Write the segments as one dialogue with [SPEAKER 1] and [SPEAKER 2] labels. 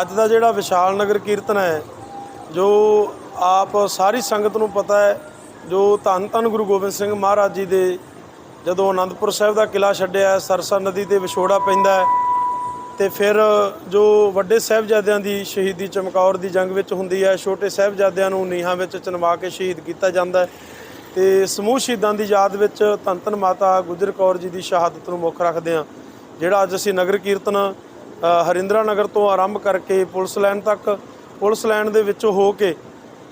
[SPEAKER 1] ਅੱਜ ਦਾ ਜਿਹੜਾ ਵਿਸ਼ਾਲ ਨਗਰ ਕੀਰਤਨ ਹੈ, ਜੋ ਆਪ ਸਾਰੀ ਸੰਗਤ ਨੂੰ ਪਤਾ ਹੈ, ਜੋ ਧੰਨ ਧੰਨ ਗੁਰੂ ਗੋਬਿੰਦ ਸਿੰਘ ਮਹਾਰਾਜ ਜੀ ਦੇ ਜਦੋਂ ਆਨੰਦਪੁਰ ਸਾਹਿਬ ਦਾ ਕਿਲਾ ਛੱਡਿਆ, ਸਰਸਾ ਨਦੀ ਤੇ ਵਿਛੋੜਾ ਪੈਂਦਾ ਹੈ, ਤੇ ਫਿਰ ਜੋ ਵੱਡੇ ਸਾਹਿਬਜ਼ਾਦਿਆਂ ਦੀ ਸ਼ਹੀਦੀ ਚਮਕੌਰ ਦੀ ਜੰਗ ਵਿੱਚ ਹੁੰਦੀ ਹੈ, ਛੋਟੇ ਸਾਹਿਬਜ਼ਾਦਿਆਂ ਨੂੰ ਨੀਹਾਂ ਵਿੱਚ ਚਿਣਵਾ ਕੇ ਸ਼ਹੀਦ ਕੀਤਾ ਜਾਂਦਾ ਹੈ, ਤੇ ਸਮੂਹ ਸ਼ਹੀਦਾਂ ਦੀ ਯਾਦ ਵਿੱਚ ਧੰਨ ਧੰਨ ਮਾਤਾ ਗੁਜਰ ਕੌਰ ਜੀ ਦੀ ਸ਼ਹਾਦਤ ਨੂੰ ਮੁੱਖ ਰੱਖਦੇ ਹਾਂ, ਜਿਹੜਾ ਅੱਜ ਅਸੀਂ ਨਗਰ ਕੀਰਤਨ ਹਰਿੰਦਰਾ ਨਗਰ ਤੋਂ ਆਰੰਭ ਕਰਕੇ ਪੁਲਿਸ ਲਾਈਨ ਤੱਕ ਪੁਲਿਸ ਲਾਈਨ ਦੇ ਵਿੱਚੋਂ ਹੋ ਕੇ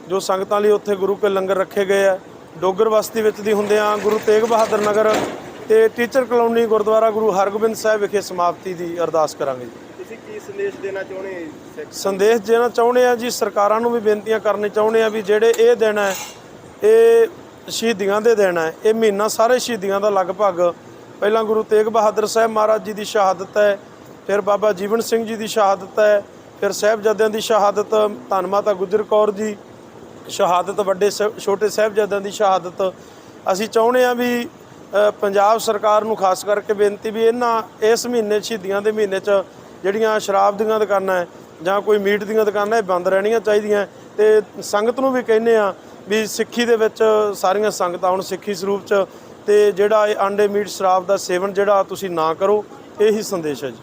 [SPEAKER 1] ਜੋ ਸੰਗਤਾਂ ਲਈ ਉੱਥੇ ਗੁਰੂ ਕੇ ਲੰਗਰ ਰੱਖੇ ਗਏ ਆ ਡੋਗਰ ਬਸਤੀ ਵਿੱਚ ਦੀ ਹੁੰਦਿਆਂ ਗੁਰੂ ਤੇਗ ਬਹਾਦਰ ਨਗਰ ਤੇ ਟੀਚਰ ਕਲੋਨੀ ਗੁਰਦੁਆਰਾ ਗੁਰੂ ਹਰਗੋਬਿੰਦ ਸਾਹਿਬ ਵਿਖੇ ਸਮਾਪਤੀ ਦੀ ਅਰਦਾਸ ਕਰਾਂਗੇ ਜੀ।
[SPEAKER 2] ਤੁਸੀਂ ਕੀ ਸੰਦੇਸ਼ ਦੇਣਾ ਚਾਹੁੰਦੇ
[SPEAKER 1] ਸੰਦੇਸ਼ ਦੇਣਾ ਚਾਹੁੰਦੇ ਆ ਜੀ ਸਰਕਾਰਾਂ ਨੂੰ ਵੀ ਬੇਨਤੀਆਂ ਕਰਨੀ ਚਾਹੁੰਦੇ ਆ ਵੀ ਜਿਹੜੇ ਇਹ ਦਿਨ ਹੈ ਇਹ ਸ਼ਹੀਦੀਆਂ ਦੇ ਦਿਨ ਹੈ ਇਹ ਮਹੀਨਾ ਸਾਰੇ ਸ਼ਹੀਦੀਆਂ ਦਾ ਲਗਭਗ ਪਹਿਲਾਂ ਗੁਰੂ ਤੇਗ ਬਹਾਦਰ ਸਾਹਿਬ ਮਹਾਰਾਜ ਜੀ ਦੀ ਸ਼ਹਾਦਤ ਹੈ ਫਿਰ ਬਾਬਾ ਜੀਵਨ ਸਿੰਘ ਜੀ ਦੀ ਸ਼ਹਾਦਤ ਹੈ, ਫਿਰ ਸਾਹਿਬਜ਼ਾਦਿਆਂ ਦੀ ਸ਼ਹਾਦਤ, ਧੰਨ ਮਾਤਾ ਗੁਜਰ ਕੌਰ ਜੀ, ਸ਼ਹਾਦਤ ਵੱਡੇ ਸਾਹਿਬ- ਛੋਟੇ ਸਾਹਿਬਜ਼ਾਦਿਆਂ ਦੀ ਸ਼ਹਾਦਤ। ਅਸੀਂ ਚਾਹੁੰਦੇ ਆ ਵੀ ਪੰਜਾਬ ਸਰਕਾਰ ਨੂੰ ਖਾਸ ਕਰਕੇ ਬੇਨਤੀ ਵੀ ਇਹਨਾਂ, ਇਸ ਮਹੀਨੇ ਸ਼ਹੀਦੀਆਂ ਦੇ ਮਹੀਨੇ 'ਚ ਜਿਹੜੀਆਂ ਸ਼ਰਾਬ ਦੀਆਂ ਦੁਕਾਨਾਂ ਜਾਂ ਕੋਈ ਮੀਟ ਦੀਆਂ ਦੁਕਾਨਾਂ, ਇਹ ਬੰਦ ਰਹਿਣੀਆਂ ਚਾਹੀਦੀਆਂ। ਤੇ ਸੰਗਤ ਨੂੰ ਵੀ ਕਹਿੰਦੇ ਆ ਵੀ ਸਿੱਖੀ ਦੇ ਵਿੱਚ ਸਾਰੀਆਂ ਸੰਗਤਾਂ ਹੁਣ ਸਿੱਖੀ ਸਰੂਪ 'ਚ, ਤੇ ਜਿਹੜਾ ਇਹ ਆਂਡੇ ਮੀਟ ਸ਼ਰਾਬ ਦਾ ਸੇਵਨ ਜਿਹੜਾ ਤੁਸੀਂ ਨਾ ਕਰੋ, ਇਹੀ ਸੰਦੇਸ਼ ਹੈ ਜੀ।